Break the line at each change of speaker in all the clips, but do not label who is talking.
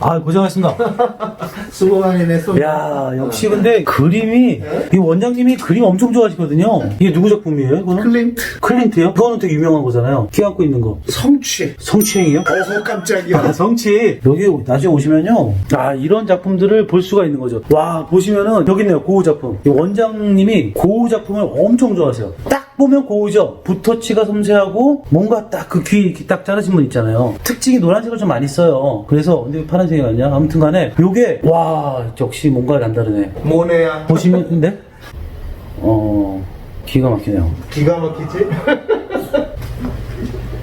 아, 고생하셨습니다.
수고 많이 냈어.
야 역시 근데 그림이, 이 원장님이 그림 엄청 좋아하시거든요. 이게 누구 작품이에요, 이거는?
클린트.
클린트요? 이거는 되게 유명한 거잖아요. 키 안고 있는 거.
성취.
성추행이요?
어허 깜짝이야.
아, 성취. 여기 나중에 오시면요. 아, 이런 작품들을 볼 수가 있는 거죠. 와, 보시면은 여기 있네요. 고우 작품. 이 원장님이 고우 작품을 엄청 좋아하세요. 딱 보면 고우죠. 붓터치가 섬세하고 뭔가 딱 그귀 이렇게 딱 자르신 분 있잖아요. 특징이 노란색을 좀 많이 써요. 그래서 근데 왜 파란색이 아니야? 아무튼 간에 요게 와, 역시 뭔가 남다르네.
모네야.
보시면 근데 어, 기가 막히네요.
기가 막히지?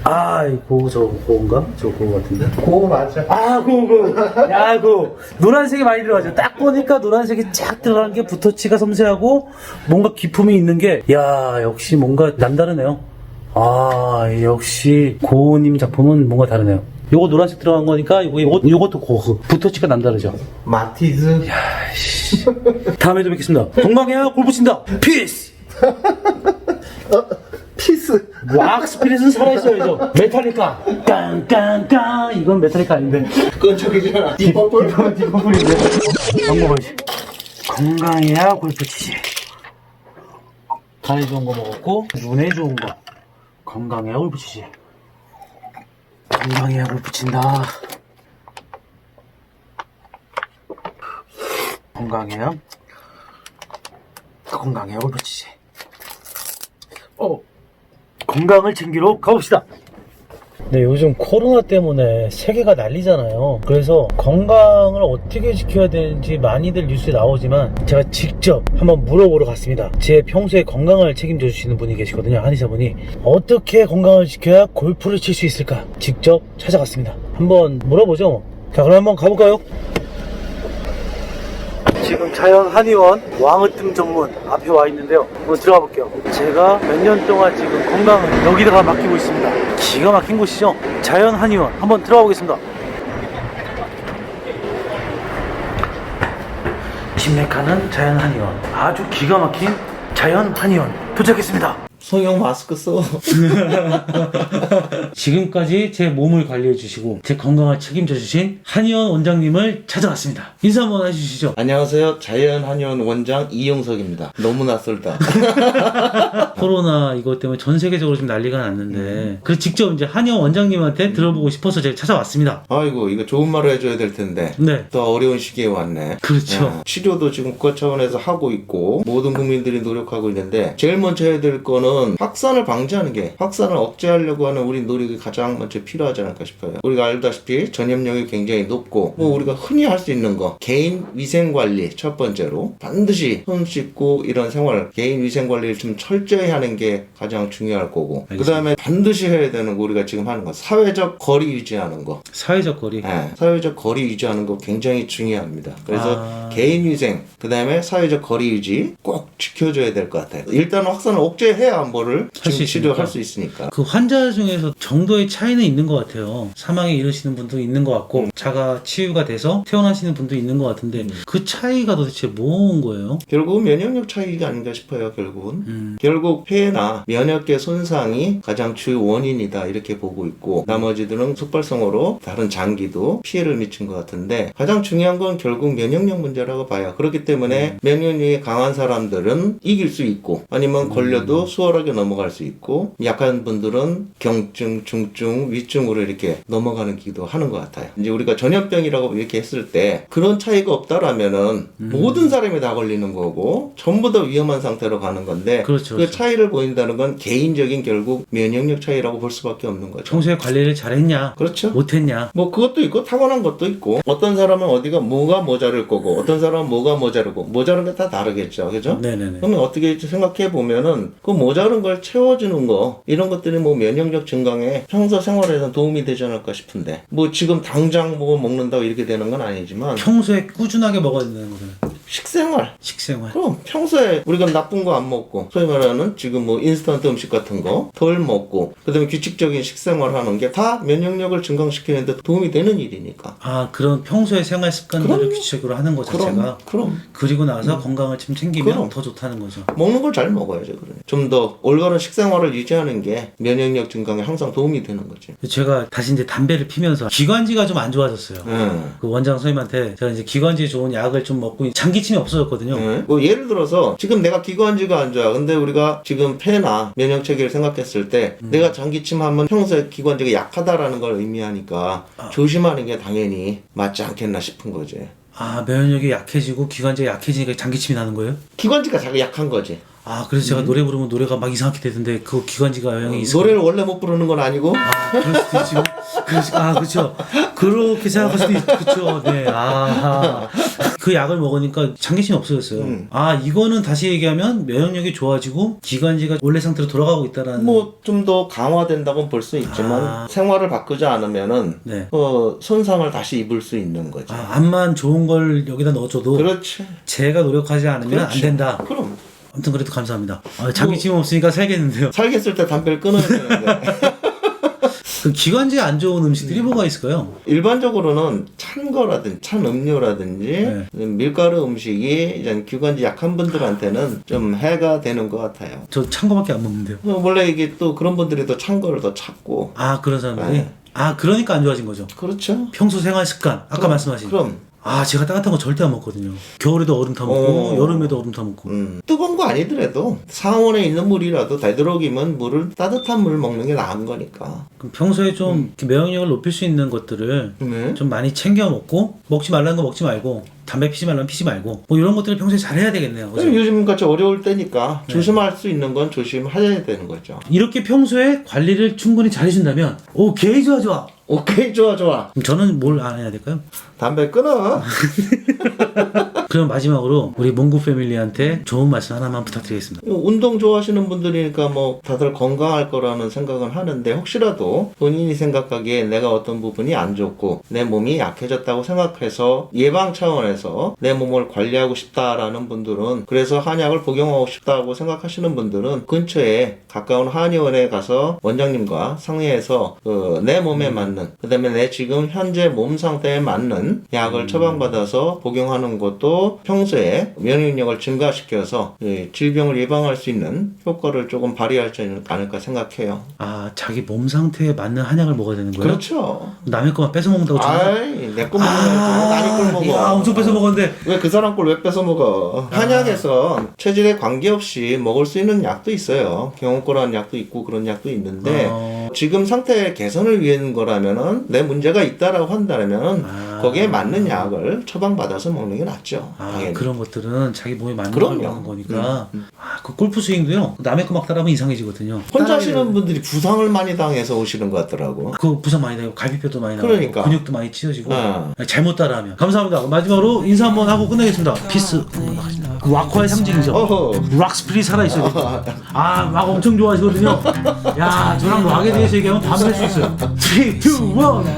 아, 이 고우 저 고우인가? 저 고우 같은데.
고 맞아.
아, 그, 그, 야, 그, 노란색이 많이 들어가죠. 딱 보니까 노란색이 쫙 들어간 게 붓터치가 섬세하고, 뭔가 기품이 있는 게, 야, 역시 뭔가 남다르네요. 아, 역시, 고우님 작품은 뭔가 다르네요. 요거 노란색 들어간 거니까, 요거, 요거, 요것도 고우. 붓터치가 남다르죠.
마티즈.
다음에도 뵙겠습니다. 건강해야 골프 친다. 피스!
피스.
왁 스피릿은 살아있어야죠. 메탈리카. 깡깡깡. 이건 메탈리카 아닌데.
그건 저기잖아. 디퍼플.
디퍼플인데. 방법이지. 건강해야 골프 치지. 간에 좋은 거 먹었고, 눈에 좋은 거. 건강해야 골프 치지. 건강해야 골프 친다. 건강해야, 건강해야 골프 치지. 어, 건강을 챙기러 가봅시다. 네, 요즘 코로나 때문에 세계가 난리잖아요. 그래서 건강을 어떻게 지켜야 되는지 많이들 뉴스에 나오지만 제가 직접 한번 물어보러 갔습니다. 제 평소에 건강을 책임져 주시는 분이 계시거든요. 한의사분이. 어떻게 건강을 지켜야 골프를 칠 수 있을까? 직접 찾아갔습니다. 한번 물어보죠. 자, 그럼 한번 가볼까요? 지금 자연 한의원 왕으뜸 전문 앞에 와 있는데요. 한번 들어가 볼게요. 제가 몇 년 동안 지금 건강을 여기다가 맡기고 있습니다. 기가 막힌 곳이죠. 자연 한의원 한번 들어가 보겠습니다. 진맥하는 자연 한의원 아주 기가 막힌 자연 한의원 도착했습니다.
성형 마스크 써.
지금까지 제 몸을 관리해 주시고 제 건강을 책임져 주신 한의원 원장님을 찾아왔습니다. 인사 한번 해주시죠.
안녕하세요. 자연 한의원 원장 이용석입니다. 너무 낯설다.
코로나 이것 때문에 전 세계적으로 지금 난리가 났는데 그래서 직접 이제 한의원 원장님한테 들어보고 싶어서 제가 찾아왔습니다.
아이고 이거 좋은 말을 해줘야 될 텐데.
네.
또 어려운 시기에 왔네.
그렇죠.
예, 치료도 지금 국가 차원에서 하고 있고 모든 국민들이 노력하고 있는데 제일 먼저 해야 될 거는 확산을 방지하는 게 확산을 억제하려고 하는 우리 노력이 가장 먼저 필요하지 않을까 싶어요. 우리가 알다시피 전염력이 굉장히 높고 뭐 우리가 흔히 할 수 있는 거 개인 위생 관리 첫 번째로 반드시 손 씻고 이런 생활 개인 위생 관리를 좀 철저히 하는 게 가장 중요할 거고 그 다음에 반드시 해야 되는 거 우리가 지금 하는 거 사회적 거리 유지하는 거
사회적 거리.
예, 사회적 거리 유지하는 거 굉장히 중요합니다. 그래서
아.
개인 위생, 그 다음에 사회적 거리 유지 꼭 지켜줘야 될 것 같아요. 일단 확산을 억제해야 뭐를
할수.
치료할 수 있으니까.
그 환자 중에서 정도의 차이는 있는 것 같아요. 사망에 이르시는 분도 있는 것 같고 자가 치유가 돼서 퇴원하시는 분도 있는 것 같은데 그 차이가 도대체 뭔 거예요?
결국은 면역력 차이가 아닌가 싶어요, 결국은.
음.
결국 폐나 면역계 손상이 가장 주 원인이다, 이렇게 보고 있고, 나머지들은 속발성으로 다른 장기도 피해를 미친 것 같은데, 가장 중요한 건 결국 면역력 문제라고 봐요. 그렇기 때문에 면역력이 강한 사람들은 이길 수 있고, 아니면 걸려도 수월 하게 넘어갈 수 있고, 약한 분들은 경증, 중증, 위증으로 이렇게 넘어가는 기도 하는 것 같아요. 이제 우리가 전염병이라고 이렇게 했을 때, 그런 차이가 없다라면은, 모든 사람이 다 걸리는 거고, 전부 다 위험한 상태로 가는 건데,
그렇죠,
그
그렇죠.
차이를 보인다는 건 개인적인 결국 면역력 차이라고 볼 수밖에 없는 거죠.
평소에 관리를 잘했냐?
그렇죠.
못했냐?
뭐 그것도 있고 타고난 것도 있고 어떤 사람은 어디가 뭐가 모자랄 거고 어떤 사람은 뭐가 모자르고 모자른 게다 다르겠죠 그죠?
네네네.
그러면 어떻게 생각해 보면은 그 모자 른걸 채워주는 거 이런 것들이 뭐 면역력 증강에 평소 생활에서 도움이 되지 않을까 싶은데 뭐 지금 당장 뭐 먹는다고 이렇게 되는 건 아니지만
평소에 꾸준하게 먹어야 되는 거잖아요.
식생활.
식생활.
그럼 평소에 우리가 나쁜 거 안 먹고 소위 말하는 지금 뭐 인스턴트 음식 같은 거 덜 먹고 그다음에 규칙적인 식생활 하는 게 다 면역력을 증강시키는 데 도움이 되는 일이니까.
아 그런 평소의 생활 습관들을
그럼요.
규칙적으로 하는 것
그럼
자체가
그럼
그리고 나서 건강을 좀 챙기면
그럼.
더 좋다는 거죠.
먹는 걸 잘 먹어야죠. 그러니 좀더 올바른 식생활을 유지하는 게 면역력 증강에 항상 도움이 되는 거지.
제가 다시 이제 담배를 피면서 기관지가 좀 안 좋아졌어요.
응.
그 원장 선생님한테 제가 이제 기관지에 좋은 약을 좀 먹고 장기 침이 없어졌거든요.
응. 뭐 예를 들어서 지금 내가 기관지가 안 좋아. 근데 우리가 지금 폐나 면역 체계를 생각했을 때 내가 장기침 하면 평소에 기관지가 약하다라는 걸 의미하니까 조심하는 게 당연히 맞지 않겠나 싶은 거지.
아 면역력이 약해지고 기관지가 약해지니까 장기침이 나는 거예요?
기관지가 자기 약한 거지.
아 그래서 제가 노래 부르면 노래가 막 이상하게 되던데 그거 기관지가 영향이 있어.
노래를 원래 못 부르는 건 아니고
아 그럴 수도 있지. 그렇지. 아 그렇죠. 그렇게 생각할 수도 있. 그렇죠. 네. 아. 그 약을 먹으니까 장기침이 없어졌어요.
음.
아 이거는 다시 얘기하면 면역력이 좋아지고 기관지가 원래 상태로 돌아가고 있다라는.
뭐 좀 더 강화된다고는 볼수 있지만
아.
생활을 바꾸지 않으면은
네.
어, 손상을 다시 입을 수 있는 거지.
아, 암만 좋은 걸 여기다 넣어줘도
그렇지.
제가 노력하지 않으면
그렇지.
안 된다.
그럼
아무튼 그래도 감사합니다. 아, 장기침 없으니까 살겠는데요.
살겠을 때 담배를 끊어야 되는데
그 기관지에 안 좋은 음식들이 뭐가 있을까요?
일반적으로는 찬 거라든지 찬 음료라든지
네.
밀가루 음식이 이제 기관지 약한 분들한테는 좀 해가 되는 것 같아요.
저 찬 거밖에 안 먹는데요.
어, 원래 이게 또 그런 분들이 더 찬 거를 더 찾고
아 그런 사람들이.
네.
아 그러니까 안 좋아진 거죠.
그렇죠.
평소 생활 습관 아까
그럼,
말씀하신.
그럼
아 제가 따뜻한 거 절대 안 먹거든요. 겨울에도 얼음 타 먹고
어.
여름에도 얼음 타 먹고.
음, 뜨거운 거 아니더라도 상온에 있는 물이라도 되도록이면 물을 따뜻한 물을 먹는 게 나은 거니까.
그럼 평소에 좀 이렇게 면역력을 높일 수 있는 것들을
네.
좀 많이 챙겨 먹고 먹지 말라는 거 먹지 말고 담배 피지 말라면 피지 말고 뭐 이런 것들을 평소에 잘 해야 되겠네요. 그죠?
요즘 같이 어려울 때니까 조심할 수 있는 건 조심해야 되는 거죠.
이렇게 평소에 관리를 충분히 잘 해준다면 오케이 좋아 좋아.
오케이 좋아 좋아.
그럼 저는 뭘 안 해야 될까요?
담배 끊어.
그럼 마지막으로 우리 몽구 패밀리한테 좋은 말씀 하나만 부탁드리겠습니다.
운동 좋아하시는 분들이니까 뭐 다들 건강할 거라는 생각은 하는데 혹시라도 본인이 생각하기에 내가 어떤 부분이 안 좋고 내 몸이 약해졌다고 생각해서 예방 차원에서 내 몸을 관리하고 싶다라는 분들은 그래서 한약을 복용하고 싶다고 생각하시는 분들은 근처에 가까운 한의원에 가서 원장님과 상의해서 그 내 몸에 맞는 그 다음에 내 지금 현재 몸 상태에 맞는 약을 처방받아서 복용하는 것도 평소에 면역력을 증가시켜서 이 질병을 예방할 수 있는 효과를 조금 발휘할 수 있지 않을까 생각해요.
아 자기 몸 상태에 맞는 한약을 먹어야 되는 거예요?
그렇죠.
남의 거만 뺏어 먹는다고
아이 내거 먹는 거 남의 걸 먹어.
야, 엄청 뺏어 먹었는데
왜 그 사람 걸 왜 뺏어 먹어? 한약에서 체질에 관계없이 먹을 수 있는 약도 있어요. 경호과라는 약도 있고 그런 약도 있는데
어.
지금 상태 개선을 위한 거라면은 내 문제가 있다라고 한다면
아.
거기에 맞는 약을 처방받아서 먹는 게 낫죠.
아
당연히.
그런 것들은 자기 몸에 맞는
그럼요.
걸 먹는 거니까 아, 그 골프 스윙도요 남의 거 막 따라하면 이상해지거든요
혼자 하시는 분들이 부상을 많이 당해서 오시는 것 같더라고.
그 부상 많이 나고 갈비뼈도 많이 나고
그러니까.
근육도 많이 찢어지고
어.
잘못 따라하면 감사합니다 마지막으로 인사 한번 하고 끝내겠습니다 피스 그 왁화의 상징이죠
어허.
락스프리 살아있어요 아락 엄청 좋아하시거든요 야 저랑 락에 대해서 얘기하면 밤샐 수 있어요 3, 2, 1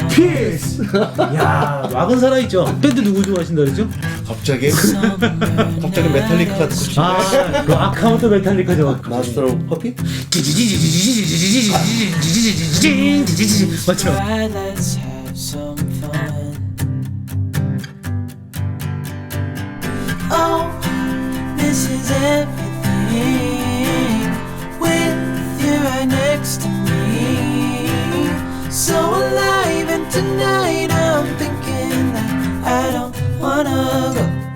피스 야 락은 살아있죠 밴드 누구 좋아하신다 그랬죠?
갑자기 갑자기 메탈리카가 듣고 싶네.
아 락하면 또 메탈리카죠
마스터 오브 퍼피?
맞죠?
Oh, this is everything.